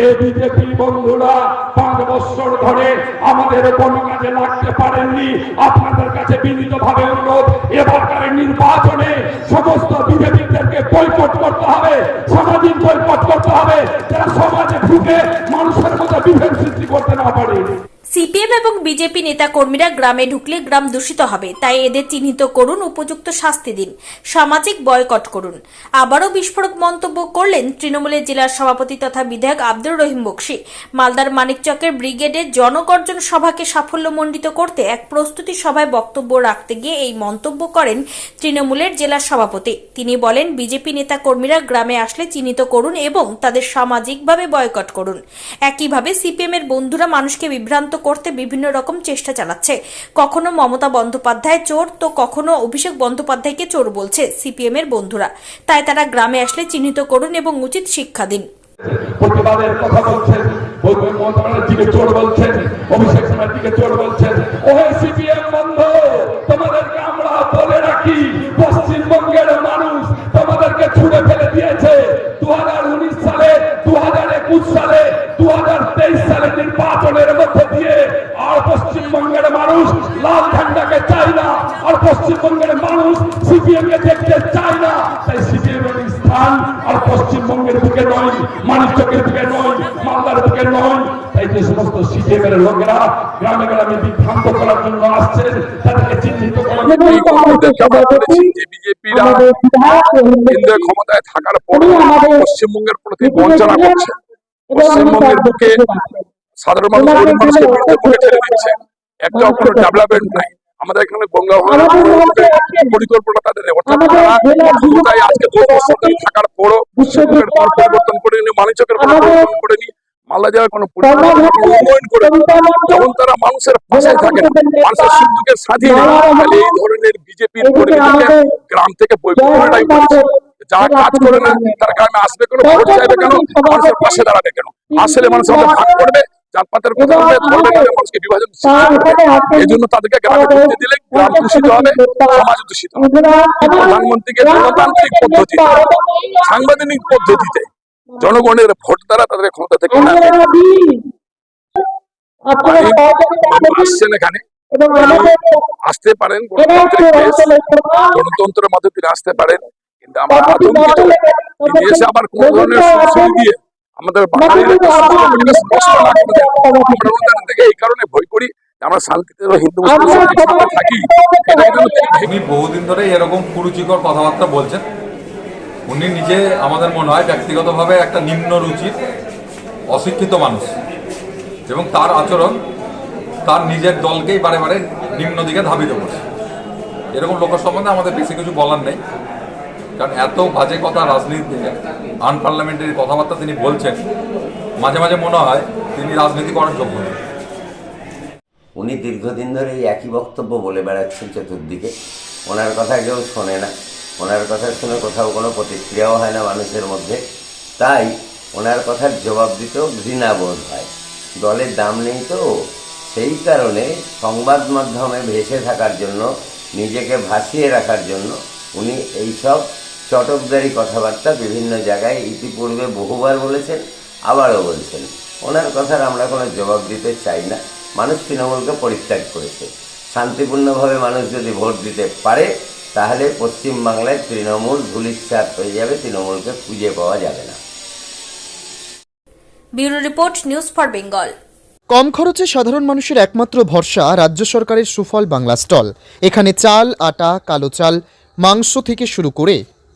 যে বিজেপি বন্ধুরা, পাঁচ বছর ধরে আমাদের কোন কাজে লাগতে পারেননি। আপনাদের কাছে বিনীত ভাবে অনুরোধ, এবারকার নির্বাচনে সমস্ত বিজেপিদেরকে বৈকট করতে হবে, সামাজিক বৈকট করতে হবে, যারা সমাজে ঢুকে মানুষের মধ্যে বিভেদ সৃষ্টি করতে না পারে সিপিএম এবং বিজেপি নেতা কর্মীরা গ্রামে ঢুকলে গ্রাম দূষিত হবে, তাই এদের চিহ্নিত করুন উপযুক্ত শাস্তি দিন, সামাজিক বয়কট করুন। আবারও বিস্ফোরক মন্তব্য করলেন তৃণমূলের জেলার সভাপতি তথা বিধায়ক আব্দুর রহিম বক্সি। মালদার মানিকচকের ব্রিগেডের জনগর্জন সভাকে সাফল্যমণ্ডিত করতে এক প্রস্তুতি সভায় বক্তব্য রাখতে গিয়ে এই মন্তব্য করেন তৃণমূলের জেলার সভাপতি। তিনি বলেন, বিজেপি নেতা কর্মীরা গ্রামে আসলে চিহ্নিত করুন এবং তাদের সামাজিকভাবে বয়কট করুন। একইভাবে সিপিএম এর বন্ধুরা মানুষকে বিভ্রান্ত করতে বিভিন্ন রকম চেষ্টা চালাচ্ছে। কখনো মমতা বন্দ্যোপাধ্যায় চোর, তো কখনো অভিষেক বন্দ্যোপাধ্যায়কে চোর বলছে সিপিএম এর বন্ধুরা। তাই তারা গ্রামে আসলে চিহ্নিত করুন এবং উচিত শিক্ষা দিন। তোমাদেরকে আমরা পশ্চিমবঙ্গের মানুষ তোমাদেরকে ছুড়ে ফেলে দিয়েছে। মানুষ লাল ঝান্ডাকে চায় না আর পশ্চিমবঙ্গের মানুষ সিপিএম কে দেখতে চায় না। তাই সিপিএম এর স্থান আর পশ্চিমবঙ্গের বুকে নয় মানিকচকের বুকে নয় মালদার বুকে নয়। তাই যে সমস্ত সিপিএম এর লোকেরা গ্রামে গ্রামে বিভ্রান্ত করার জন্য আসছেন তাদেরকে চিহ্নিত ক্ষমতায় থাকার পর পশ্চিমবঙ্গের প্রতি বঞ্চনা করছে। পশ্চিমবঙ্গের বুকে সাধারণ মানুষ গরিব মানুষকে বুকে ঠেলে দিচ্ছে। একটাও কোনো ডেভেলপমেন্ট নাই। আমাদের এখানে গঙ্গা পরিকল্পনা তাদের অর্থাৎ তারা আজকে দু বছর থাকার পরও পশ্চিমবঙ্গের কোনো পরিবর্তন মানিচকের পরিবর্তন করেনি। মালদা জেলার কোনো কোনো উন্নয়ন করেনি যখন তারা মানুষের পাশে থাকে না মানুষের সুখ দুঃখের সাথী তাহলে এই ধরনের বিজেপির পরিবেশকে গ্রাম থেকে যারা কাজ করে না তার গ্রামে আসবে কেন ভোট চাইবে কেন মানুষের পাশে দাঁড়াবে কেন? আসলে মানুষের ভাগ করবে জাতপাতের কথা বলবে ধরবে না, মানুষকে বিভাজন এই জন্য তাদেরকে গ্রামে ঢুকতে দিলে গ্রাম দূষিত হবে সমাজ দূষিত প্রধানমন্ত্রীকে গণতান্ত্রিক পদ্ধতিতে সাংবিধানিক পদ্ধতিতে জনগণের ভোট দ্বারা তাদের ক্ষমতা থেকে আসছেন এখানে আসতে পারেন গণতন্ত্রের মধ্যে তিনি আসতে পারেন কিন্তু আমরা আতঙ্কিত। আবার কোন ধরনের দিয়ে আমাদের এই কারণে ভয় করি আমরা শান্তিতে হিন্দু মুসলিম থাকি। তিনি উনি বহুদিন ধরে এরকম কুরুচিকর কথাবার্তা বলছেন। উনি নিজে আমাদের মনে হয় ব্যক্তিগতভাবে একটা নিম্ন রুচির অশিক্ষিত মানুষ। এবং তার আচরণ তার নিজের দলকেই বারে বারে নিম্ন দিকে ধাবিত করছে। এরকম লোকের সম্বন্ধে আমাদের বেশি কিছু বলার নেই। কারণ এত বাজে কথা রাজনীতি আনপার্লামেন্টারি কথাবার্তা তিনি বলছেন, মাঝে মাঝে মনে হয় তিনি রাজনীতি করার যোগ্য। উনি দীর্ঘদিন ধরে এই একই বক্তব্য বলে বেড়াচ্ছেন চতুর্দিকে। ওনার কথা কেউ শোনে না। ওনার কথা শুনে কোথাও কোনো প্রতিক্রিয়াও হয় না মানুষের মধ্যে। তাই ওনার কথার জবাব দিতেও ঘৃণাবোধ হয়। দলের দাম নেই তো। সেই কারণে সংবাদ মাধ্যমে ভেসে থাকার জন্য, নিজেকে ভাসিয়ে রাখার জন্য উনি এইসব চটকদারি কথাবার্তা বিভিন্ন জায়গায় ইতিপূর্বে বহুবার বলেছেন আবারও বলছেন। ওনার কথার আমরা কোনো জবাব দিতে চাই না। মানুষ তৃণমূলকে পরিত্যাগ করেছে। শান্তিপূর্ণভাবে মানুষ যদি ভোট দিতে পারে তাহলে পশ্চিমবাংলায় তৃণমূল ধুলিচ্ছাত হয়ে যাবে তৃণমূলকে খুঁজে পাওয়া যাবে না। Bureau report news for Bengal. কম খরচে সাধারণ মানুষের একমাত্র ভরসা রাজ্য সরকারের সুফল বাংলা স্টল। এখানে চাল আটা কালো চাল মাংস থেকে শুরু করে